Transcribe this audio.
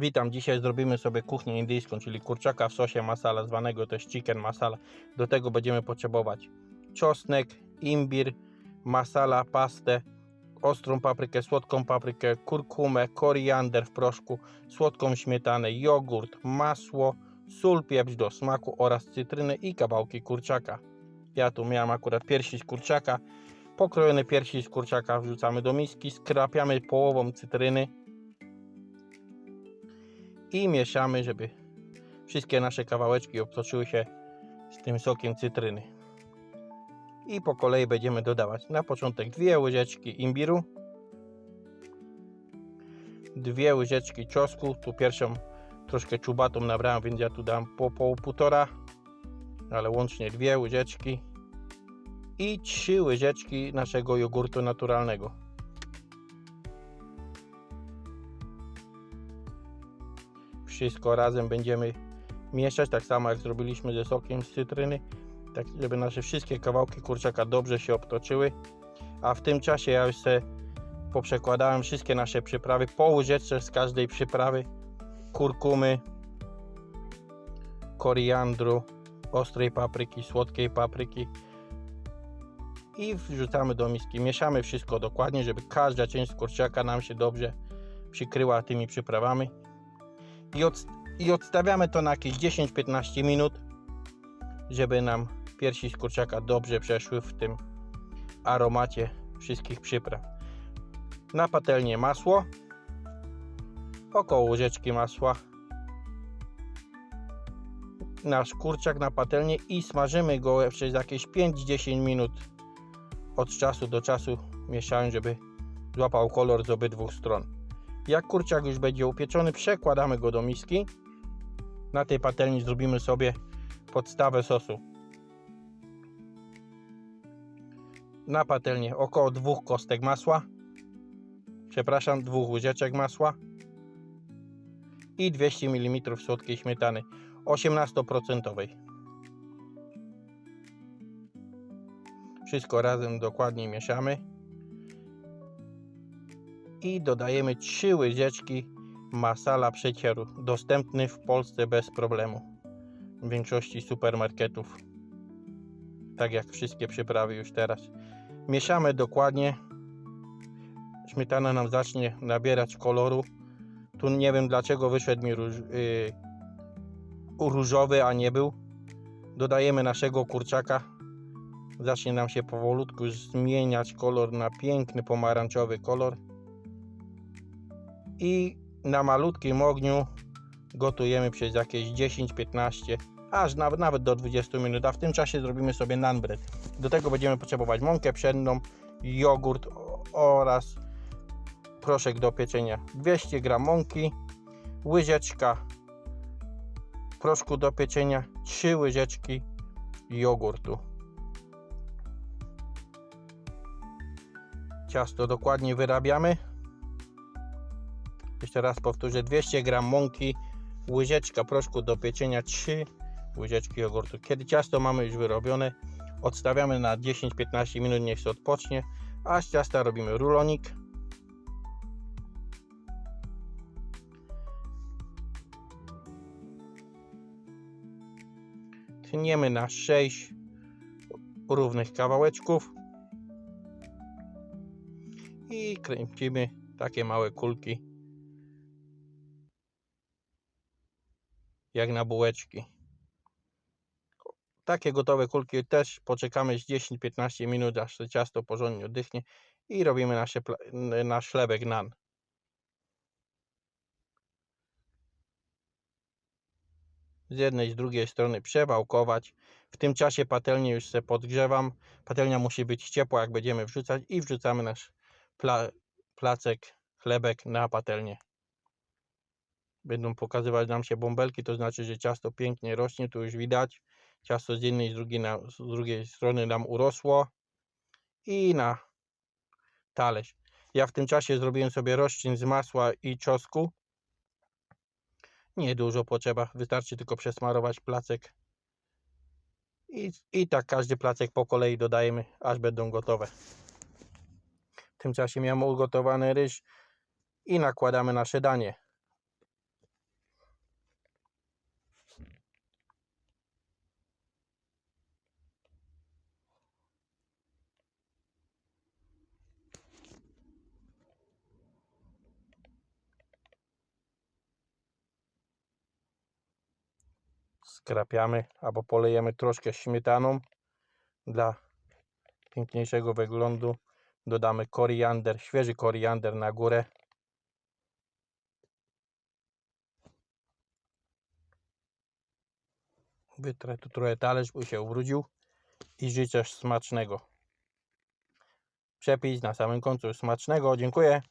Witam, dzisiaj zrobimy sobie kuchnię indyjską, czyli kurczaka w sosie masala, zwanego też chicken masala. Do tego będziemy potrzebować czosnek, imbir, masala, pastę, ostrą paprykę, słodką paprykę, kurkumę, koriander w proszku, słodką śmietanę, jogurt, masło, sól, pieprz do smaku oraz cytrynę i kawałki kurczaka. Ja tu miałem akurat piersi z kurczaka. Pokrojone piersi z kurczaka wrzucamy do miski, skrapiamy połową cytryny i mieszamy, żeby wszystkie nasze kawałeczki obtoczyły się z tym sokiem cytryny. I po kolei będziemy dodawać na początek dwie łyżeczki imbiru, dwie łyżeczki czosnku, tu pierwszą troszkę czubatą nabrałem, więc ja tu dam po, po półtora, ale łącznie dwie łyżeczki i trzy łyżeczki naszego jogurtu naturalnego. Wszystko razem będziemy mieszać, tak samo jak zrobiliśmy ze sokiem z cytryny, tak żeby nasze wszystkie kawałki kurczaka dobrze się obtoczyły. A w tym czasie ja już sobie poprzekładałem wszystkie nasze przyprawy, po łyżeczce z każdej przyprawy, kurkumy, koriandru, ostrej papryki, słodkiej papryki i wrzucamy do miski. Mieszamy wszystko dokładnie, żeby każda część kurczaka nam się dobrze przykryła tymi przyprawami i, od, i odstawiamy to na jakieś 10-15 minut, żeby nam piersi z kurczaka dobrze przeszły w tym aromacie wszystkich przypraw. Na patelnię masło, około łyżeczki masła, nasz kurczak na patelnię i smażymy go przez jakieś 5-10 minut od czasu do czasu mieszając, żeby złapał kolor z obydwu stron. Jak kurczak już będzie upieczony, przekładamy go do miski. Na tej patelni zrobimy sobie podstawę sosu. Na patelnię około dwóch kostek masła. Przepraszam, dwóch łyżeczek masła. I 200 ml słodkiej śmietany 18%. Wszystko razem dokładnie mieszamy i dodajemy 3 łyżeczki masala przecieru, dostępny w Polsce bez problemu. W większości supermarketów. Tak jak wszystkie przyprawy już teraz. Mieszamy dokładnie. Śmietana nam zacznie nabierać koloru. Tu nie wiem dlaczego wyszedł mi róż, yy, różowy a nie był. Dodajemy naszego kurczaka. Zacznie nam się powolutku zmieniać kolor na piękny pomarańczowy kolor i na malutkim ogniu gotujemy przez jakieś 10-15 aż nawet, do 20 minut, a w tym czasie zrobimy sobie naan bread. Do tego będziemy potrzebować mąkę pszenną, jogurt oraz proszek do pieczenia 200 g mąki, łyżeczka proszku do pieczenia, 3 łyżeczki jogurtu. Ciasto dokładnie wyrabiamy. Jeszcze raz powtórzę, 200 g mąki, łyżeczka proszku do pieczenia, 3 łyżeczki jogurtu. Kiedy ciasto mamy już wyrobione, odstawiamy na 10-15 minut, niech się odpocznie, a z ciasta robimy rulonik. Tniemy na 6 równych kawałeczków i kręcimy takie małe kulki jak na bułeczki. Takie gotowe kulki też poczekamy z 10-15 minut, aż to ciasto porządnie oddychnie i robimy nasze, nasz chlebek nan. Z jednej z drugiej strony przewałkować. W tym czasie patelnię już się podgrzewam. Patelnia musi być ciepła, jak będziemy wrzucać i wrzucamy nasz pla placek, chlebek na patelnię będą pokazywać nam się bąbelki, to znaczy, że ciasto pięknie rośnie, tu już widać. Ciasto z jednej i z drugiej, na, z drugiej strony nam urosło i na talerz. Ja w tym czasie zrobiłem sobie rozczyn z masła i czosnku. Nie dużo potrzeba, wystarczy tylko przesmarować placek. I, I tak każdy placek po kolei dodajemy, aż będą gotowe. W tym czasie miałem ugotowany ryż i nakładamy nasze danie skrapiamy albo polejemy troszkę śmietaną dla piękniejszego wyglądu. Dodamy koriander, świeży koriander na górę. Wytrę tu trochę talerz, by się ubrudził i życzę smacznego. Przepis na samym końcu smacznego. Dziękuję.